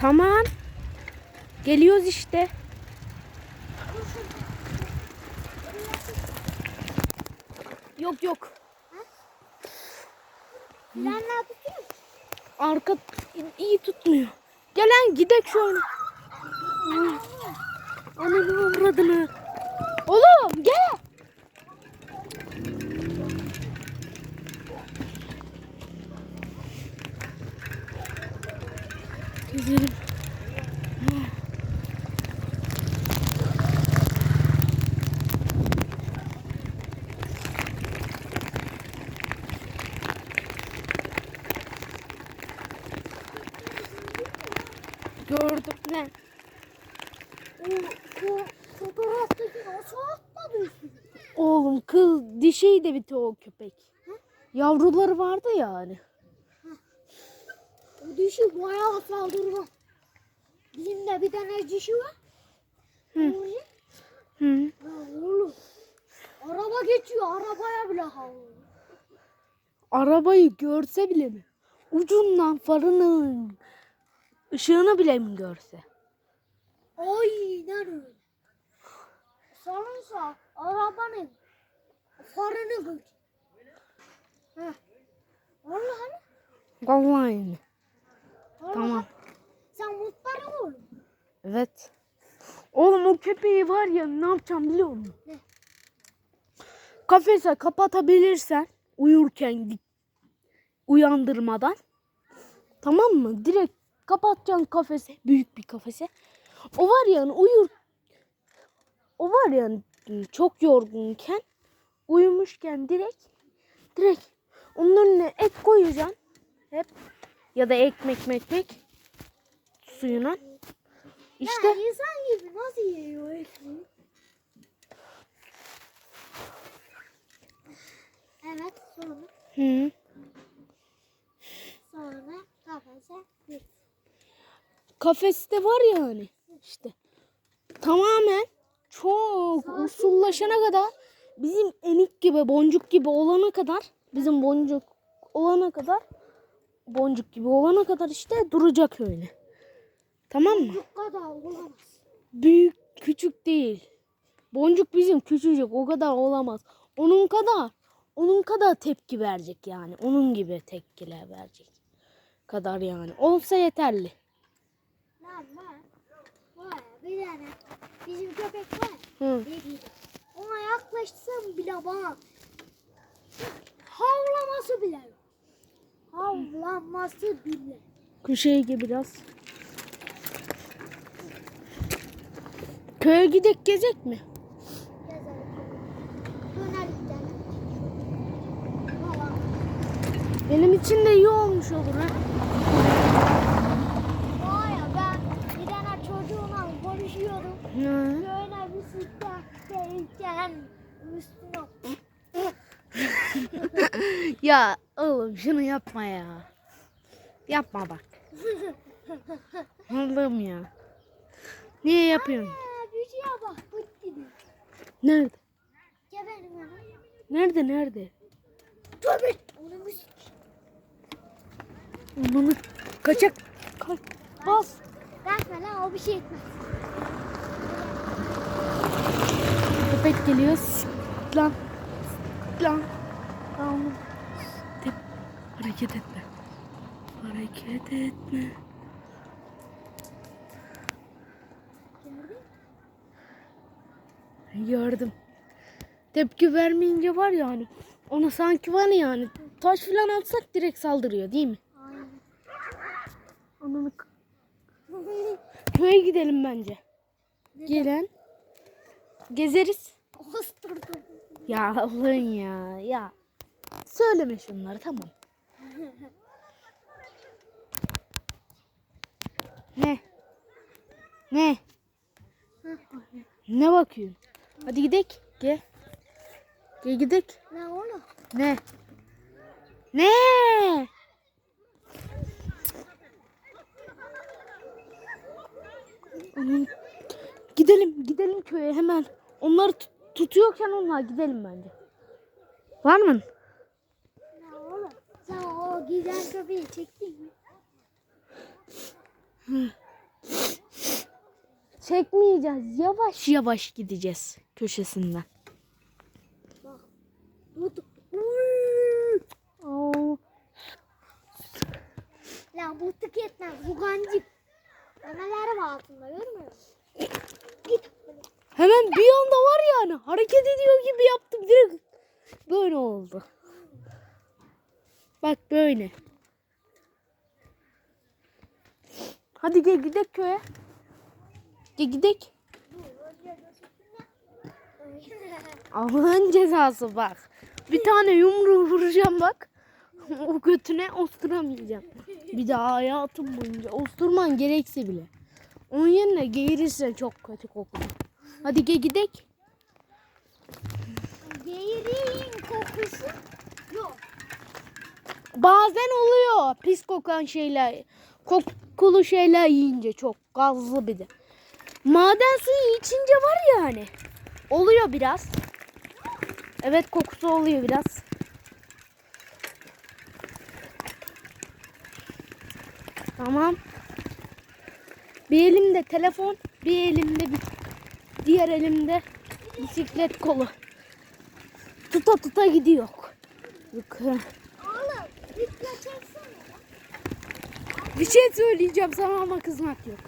Tamam. Geliyoruz işte. Yok yok. Frenler tutuyor? Arka iyi tutmuyor. Gelen gidek şöyle. Ananı avradını. Oğlum gel. Güzelim. Gördüm ne? O, fotoğraftaki nasıl atladı? Oğlum kız dişi de bitti o köpek. Yavruları vardı yani. O dişi bayağı saldırgan. Bizim de bir tane dişi var. Hı. Hı. Ya oğlum. Araba geçiyor. Arabaya bile havlıyor. Arabayı görse bile mi? Ucundan farının ışığını bile mi görse? Aynen öyle. Sanırsa arabanın farını gör. Heh. Vallahi Vallahi Tamam. Sen muhtarım oğlum. Evet. Oğlum o köpeği var ya ne yapacağım biliyor musun? Ne? Kafese kapatabilirsen uyurken uyandırmadan tamam mı? Direkt kapatacaksın kafese büyük bir kafese. O var ya hani uyur o var ya hani çok yorgunken uyumuşken direkt direkt onun önüne et koyacaksın hep ya da ekmek mekmek suyuna. İşte Ya insan gibi nasıl yiyor ekmeği? Evet sonra hı. sonra kafese bir. kafeste var ya hani işte tamamen çok usullaşana kadar bizim enik gibi boncuk gibi olana kadar bizim boncuk olana kadar boncuk gibi olana kadar işte duracak öyle. Tamam mı? Bu kadar olamaz. Büyük küçük değil. Boncuk bizim küçücük o kadar olamaz. Onun kadar onun kadar tepki verecek yani. Onun gibi tepkiler verecek. Kadar yani. Olsa yeterli. Lan. Var ya bir tane bizim köpek var. Hı. Dedi. Ona yaklaşsam bile bana havlaması bile yok. Havlaması bile. Köşeye gibi biraz. Köye gidek gezek mi? Benim için de iyi olmuş olur ha. Var ya ben bir tane çocuğumla konuşuyordum. Hı. Böyle bir sıcaktayken üstüne Ya oğlum şunu yapma ya. Yapma bak. Allah'ım ya. Niye yapıyorsun? Aa, şeye bak gibi. Nerede? Gel benim yanıma. Nerede nerede? Tövbe. Onu bir Onu kaçak. Kaç. Bas. Kaçma lan o bir şey etmez. Köpek geliyor. Lan. Lan. Hareket etme. Hareket etme. Gördüm. Tepki vermeyince var ya hani. Ona sanki var ya hani. Taş falan atsak direkt saldırıyor değil mi? Aynen. Ananı Köye gidelim bence. Gelen. Gezeriz. Ya Allah'ın ya. Ya. Söyleme şunları tamam. Ne? Ne? Ne bakıyorsun? Hadi gidek. Gel. Gel gidek. Ne oğlum? Ne? Ne? Gidelim, gidelim köye hemen. Onları tut- tutuyorken onlar gidelim bence. Var mı? Giden köpeği çektin mi? Çekmeyeceğiz. Yavaş yavaş gideceğiz köşesinden. Bu Oo. La bu tüketmez. Bu gancık. Memeler var altında görmüyor musun? Git. Hemen bir anda var yani hareket ediyor gibi yaptım direkt. Böyle oldu. Bak böyle. Hadi gel gidelim köye. Gel gidelim. Allah'ın cezası bak. Bir tane yumruğu vuracağım bak. O götüne osturamayacağım. Bir daha hayatım boyunca osturman gerekse bile. Onun yerine geğirirsen çok kötü kokuyor. Hadi gel gidelim. Geğiriğin kokusu yok. Bazen oluyor pis kokan şeyler. Kokulu şeyler yiyince çok gazlı bir de. Maden suyu içince var ya hani. Oluyor biraz. Evet kokusu oluyor biraz. Tamam. Bir elimde telefon, bir elimde bir diğer elimde bisiklet kolu. Tuta tuta gidiyor. Yukarı. Bir şey söyleyeceğim sana ama kızmak yok.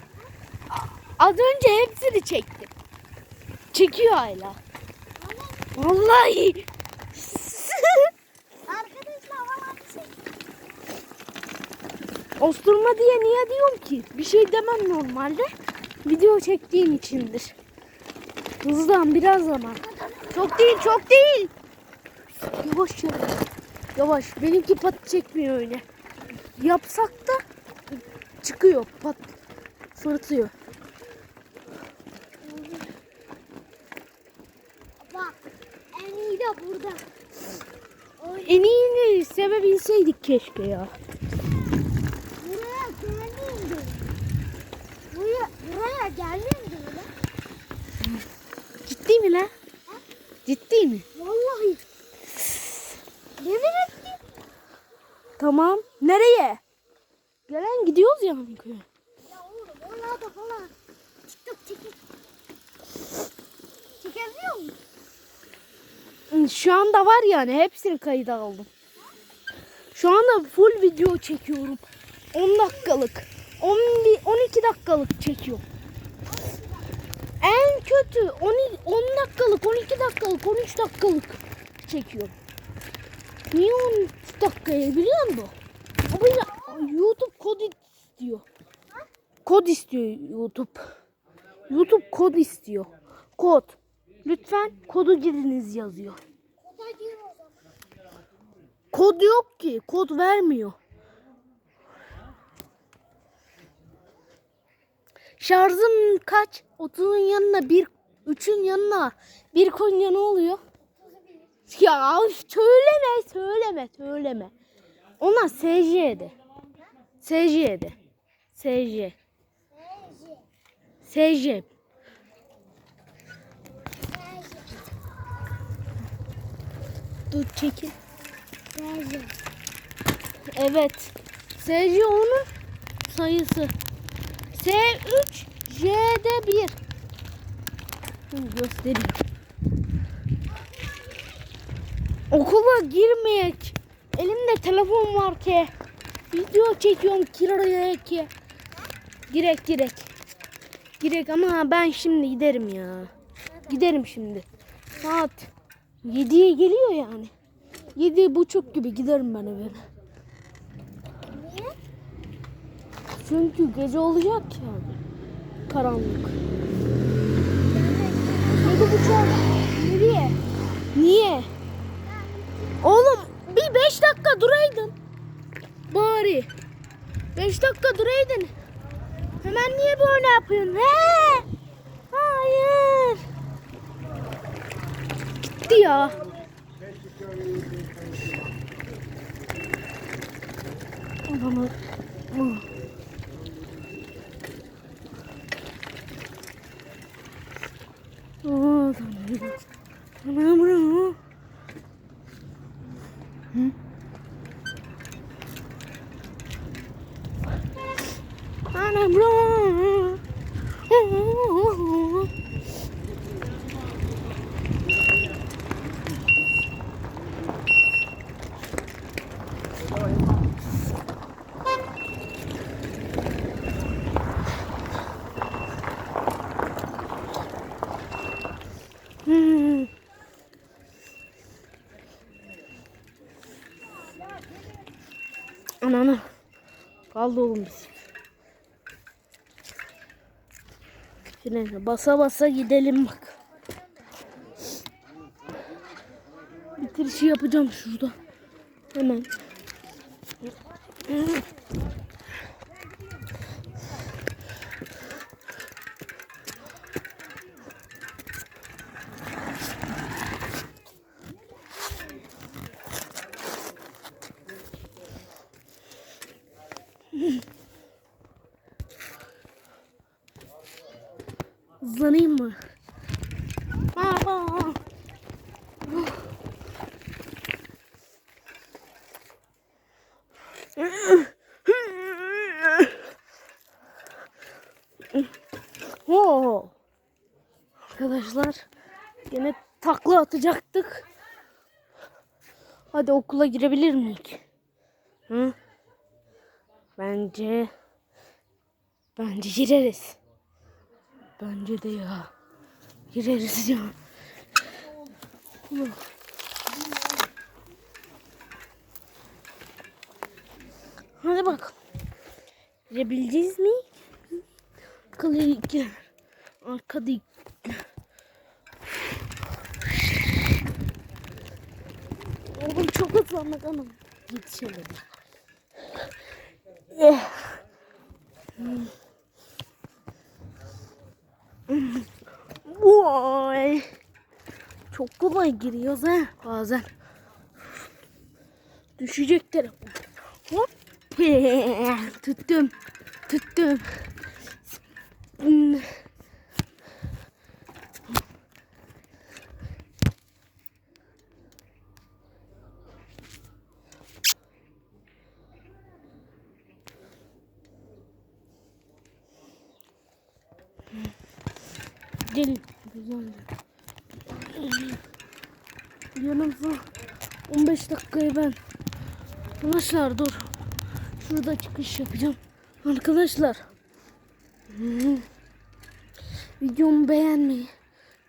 Az önce hepsini çektim. Çekiyor hala. Vallahi. Arkadaşlar şey. Osturma diye niye diyorum ki? Bir şey demem normalde. Video çektiğim içindir. Hızlan biraz zaman. Çok değil çok değil. Yavaş yavaş. Yavaş. Benimki pat çekmiyor öyle. Yapsak da çıkıyor pat. Fırtıyor. Bak en iyi de burada. En iyini sevebilseydik keşke ya. Buraya gelmeyin Buraya, buraya gelmeyin böyle. Ciddi mi lan? Ciddi mi? Vallahi. Yemin ettim. Tamam. Nereye? Gelen gidiyoruz yani köye. Ya oğlum orada falan. TikTok çekin. Çekebiliyor musun? Hı, Şu anda var yani hepsini kayıda aldım. Şu anda full video çekiyorum. 10 dakikalık. 11 12 dakikalık çekiyorum. En kötü 10, 10 dakikalık, 12 dakikalık, 13 dakikalık çekiyorum. Niye 13 dakikaya biliyor musun? YouTube kod istiyor. Kod istiyor YouTube. YouTube kod istiyor. Kod. Lütfen kodu giriniz yazıyor. Kod yok ki. Kod vermiyor. Şarjım kaç? 30'un yanına bir, 3'ün yanına bir koyunca ne oluyor? Ya söyleme, söyleme, söyleme. Ona SC'de. SC. Neyse. SC. Neyse. Dur çekil. Neyse. Evet. SC onun sayısı. S3 J'de 1. Şimdi göstereyim. Okula girmeyek. Elimde telefon var ki. Video çekiyorum kiraya ki. Girek girek. Girek ama ben şimdi giderim ya. Giderim şimdi. Saat 7'ye geliyor yani. Yedi buçuk gibi giderim ben eve. Çünkü gece olacak ya. Karanlık. Yedi buçuk. Nereye? Niye? Oğlum bir beş dakika duraydın. Bari. Beş dakika duraydın. Hemen niye böyle yapıyorsun? He? Hayır. Gitti ya. Adamı. Ah. Oh, Anam bro. Hı? Anam bro. Hmm. Ananı. Kaldı oğlum biz. Frene basa basa gidelim bak. Bitirişi yapacağım şurada. Hemen. Hızlanayım mı? Aa! Oo. Arkadaşlar yine takla atacaktık. Hadi okula girebilir miyik? Hı? Bence bence gireriz. Bence de ya. Gireriz ya. Hadi bak. Girebileceğiz mi? Arkada Arkada Oğlum çok hızlandık hanım. Yetişelim. Eh. Vay. Çok kolay giriyoruz ha bazen. Düşecek telefon. Hop. Tuttum. Tuttum. Gelin. Güzel. Yanımıza 15 dakikaya ben. Arkadaşlar dur. Şurada çıkış yapacağım. Arkadaşlar. Videomu beğenmeyi,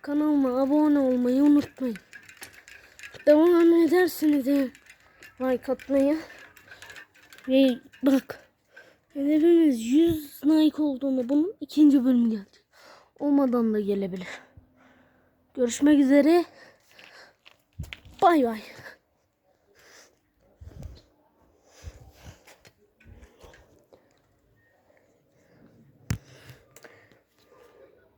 kanalıma abone olmayı unutmayın. Devam edersiniz de like atmayı. Ve bak. Hedefimiz 100 like olduğunu bunun ikinci bölümü geldi. Olmadan da gelebilir. Görüşmek üzere. Bay bay.